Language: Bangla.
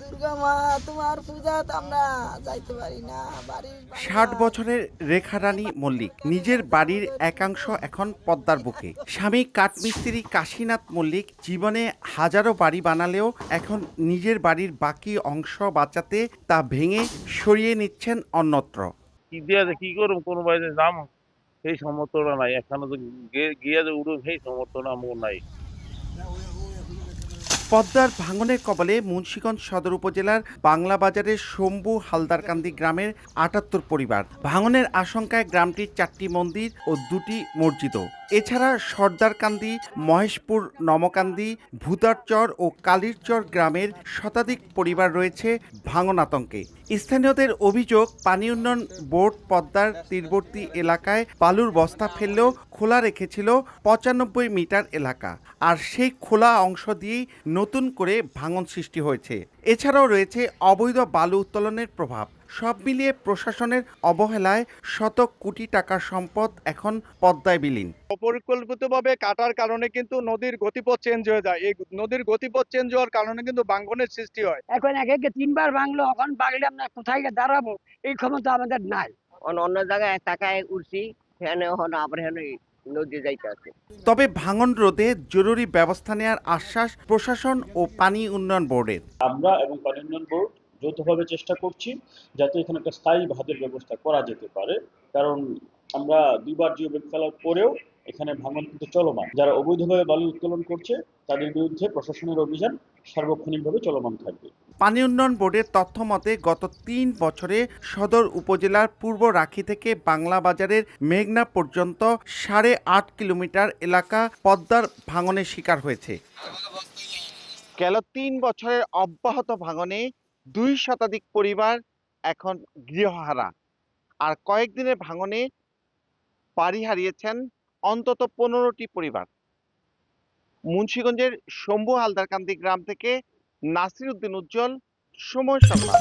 দুর্গা মা তোমার পূজাত আমরা যাইতে পারি না। বাড়ির ষাট বছরের রেখা রানী মল্লিক নিজের বাড়ির একাংশ এখন পদ্মার বুকে। স্বামী কাঠমিস্ত্রি কাশীনাথ মল্লিক জীবনে হাজারো বাড়ি বানালেও এখন নিজের বাড়ির বাকি অংশ বাঁচাতে তা ভেঙে সরিয়ে নিচ্ছেন অন্যত্র। কি দিয়া যে কি করুম? কোনো বাইরে যাম? সেই সমর্থনা নাই। এখানে তো গিয়া যে উড়ুম সেই সমর্থনা আমার নাই। পদ্মার ভাঙনের কবলে মুন্সিগঞ্জ সদর উপজেলার বাংলা বাজারের শম্ভু হালদারকান্দি গ্রামের আটাত্তর পরিবার। ভাঙনের আশঙ্কায় গ্রামটির চারটি মন্দির ও দুটি মসজিদ। এছাড়া সর্দারকান্দি, মহেশপুর, নমকান্দি, ভূতারচর ও কালীরচর গ্রামের শতাধিক পরিবার রয়েছে ভাঙন আতঙ্কে স্থানীয়দের অভিযোগ, পানি উন্নয়ন বোর্ড পদ্মার তীরবর্তী এলাকায় বালুর বস্তা ফেললেও খোলা রেখেছিল পঁচানব্বই মিটার এলাকা। আর সেই খোলা অংশ দিয়েই নতুন করে ভাঙন সৃষ্টি হয়েছে। এছাড়াও রয়েছে অবৈধ বালু উত্তোলনের প্রভাব। সব মিলিয়ে প্রশাসনের অবহেলায় শত কোটি টাকার সম্পদ এখন পদ্মায় বিলীন। অপরিকল্পিতভাবে কাটার কারণে কিন্তু নদীর গতিপথ চেঞ্জ হয়ে যায়। এই নদীর গতিপথ চেঞ্জ হওয়ার কারণে কিন্তু বাঙ্গনের সৃষ্টি হয়। এখন এক একে তিনবার ভাঙলো এখন বাগলে আমরা কোথায় গিয়ে দাঁড়াবো? এই ক্ষমতা আমাদের নাই। অন্য অন্য জায়গায় টাকায় উঠছি এখানে হন আবার নদী যাইতে আছে তবে ভাঙন রোধে জরুরি ব্যবস্থা নেওয়ার আশ্বাস প্রশাসন ও পানি উন্নয়ন বোর্ডের। আমরা এবং পানি উন্নয়ন বোর্ড যৌথভাবে চেষ্টা করছি যাতে এখানে একটা স্থায়ী ভাতের ব্যবস্থা করা যেতে পারে। কারণ আমরা দুবার জিও ব্যাংক ফেলার পরেও এখানে ভাঙন কিন্তু চলমান। যারা অবৈধভাবে বালু উত্তোলন করছে তাদের বিরুদ্ধে প্রশাসনের অভিযান সার্বক্ষণিকভাবে চলমান থাকবে। পানি উন্নয়ন বোর্ডের তথ্য মতে গত তিন বছরে সদর উপজেলার পূর্ব রাখি থেকে বাংলা বাজারের মেঘনা পর্যন্ত সাড়ে আট কিলোমিটার এলাকা পদ্মার ভাঙনের শিকার হয়েছে। গেল তিন বছরের অব্যাহত ভাঙনে দুই শতাধিক পরিবার এখন গৃহহারা। আর কয়েকদিনের ভাঙনে বাড়ি হারিয়েছেন অন্তত পনেরোটি পরিবার। মুন্সীগঞ্জের শম্ভু হালদারকান্দি গ্রাম থেকে নাসির উদ্দিন উজ্জ্বল সময় সংবাদ।